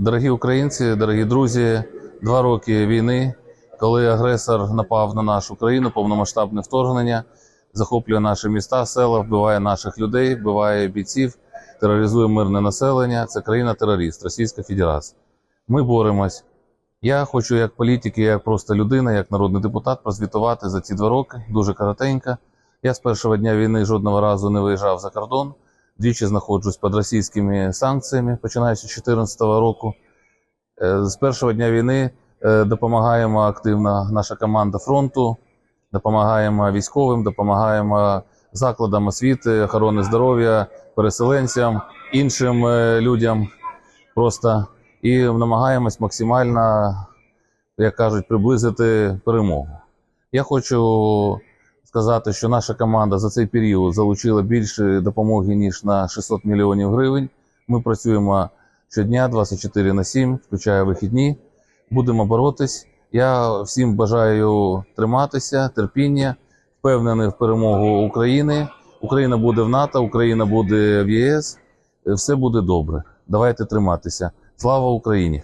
Дорогі українці, дорогі друзі, два роки війни, коли агресор напав на нашу країну, повномасштабне вторгнення, захоплює наші міста, села, вбиває наших людей, вбиває бійців, тероризує мирне населення. Це країна-терорист, Російська Федерація. Ми боремось. Я хочу, як політик, як просто людина, як народний депутат, прозвітувати за ці два роки дуже коротенько. Я з першого дня війни жодного разу не виїжджав за кордон. Двічі знаходжусь під російськими санкціями, починаючи з 2014 року. Е, З першого дня війни е, допомагаємо активно наша команда фронту, допомагаємо військовим, допомагаємо закладам освіти, охорони здоров'я, переселенцям, іншим е, людям. Просто і намагаємось максимально, як кажуть, приблизити перемогу. Я хочу сказати, що наша команда за цей період залучила більше допомоги ніж на 600 мільйонів гривень. Ми працюємо щодня 24 на 7, включає вихідні. Будемо боротись. Я всім бажаю триматися, терпіння, впевнений в перемогу України. Україна буде в НАТО, Україна буде в ЄС. Все буде добре. Давайте триматися. Слава Україні!